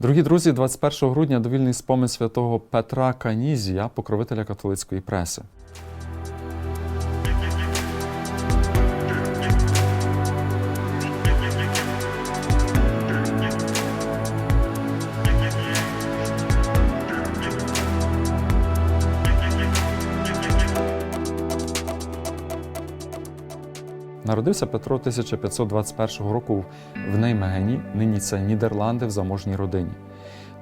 Дорогі друзі, 21 грудня довільний спомин святого Петра Канізія, покровителя католицької преси. Народився Петро 1521 року в Неймегені, нині це Нідерланди в заможній родині.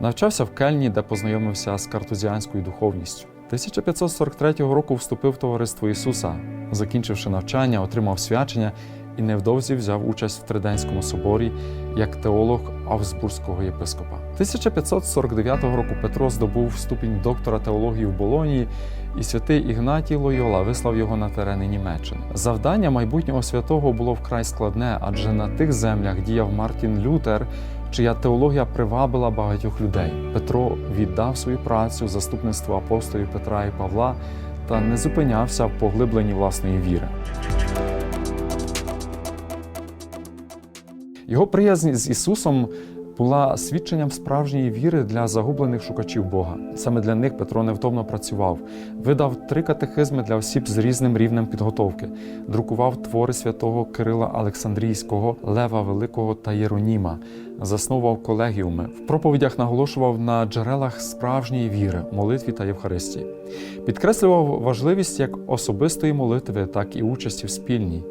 Навчався в Кельні, де познайомився з картузіанською духовністю. 1543 року вступив в товариство Ісуса. Закінчивши навчання, отримав свячення і невдовзі взяв участь в Триденському соборі як теолог Авсбурзького єпископа. 1549 року Петро здобув ступінь доктора теології в Болонії, і святий Ігнатій Лойола вислав його на терени Німеччини. Завдання майбутнього святого було вкрай складне, адже на тих землях діяв Мартін Лютер, чия теологія привабила багатьох людей. Петро віддав свою працю заступництву апостолів Петра і Павла та не зупинявся в поглибленні власної віри. Його приязнь з Ісусом була свідченням справжньої віри для загублених шукачів Бога. Саме для них Петро невтомно працював, видав три катехизми для осіб з різним рівнем підготовки, друкував твори святого Кирила Олександрійського, Лева Великого та Єроніма, заснував колегіуми, в проповідях наголошував на джерелах справжньої віри, молитві та Євхаристії. Підкреслював важливість як особистої молитви, так і участі в спільній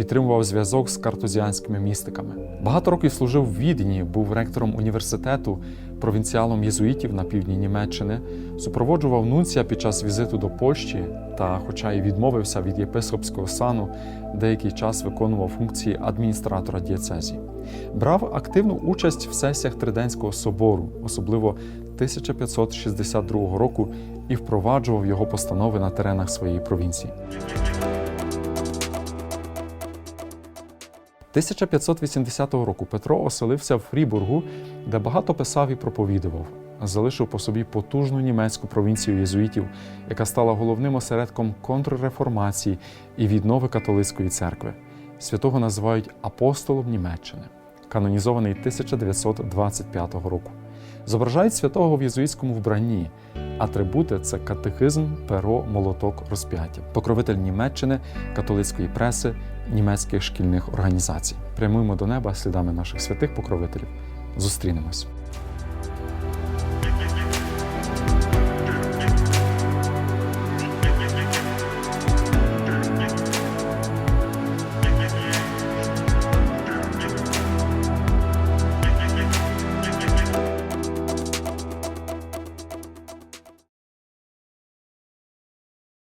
підтримував зв'язок з картузіанськими містиками. Багато років служив в Відні, був ректором університету, провінціалом єзуїтів на півдні Німеччини, супроводжував нунція під час візиту до Польщі та, хоча й відмовився від єпископського сану, деякий час виконував функції адміністратора дієцезі. Брав активну участь в сесіях Триденського собору, особливо 1562 року, і впроваджував його постанови на теренах своєї провінції. 1580 року Петро оселився в Фрібургу, де багато писав і проповідував. Залишив по собі потужну німецьку провінцію єзуїтів, яка стала головним осередком контрреформації і віднови католицької церкви. Святого називають апостолом Німеччини, канонізований 1925 року. Зображають святого в єзуїтському вбранні. Атрибути це катехизм, перо, молоток, розп'яття, покровитель Німеччини, католицької преси, німецьких шкільних організацій. Прямуємо до неба слідами наших святих покровителів. Зустрінемось.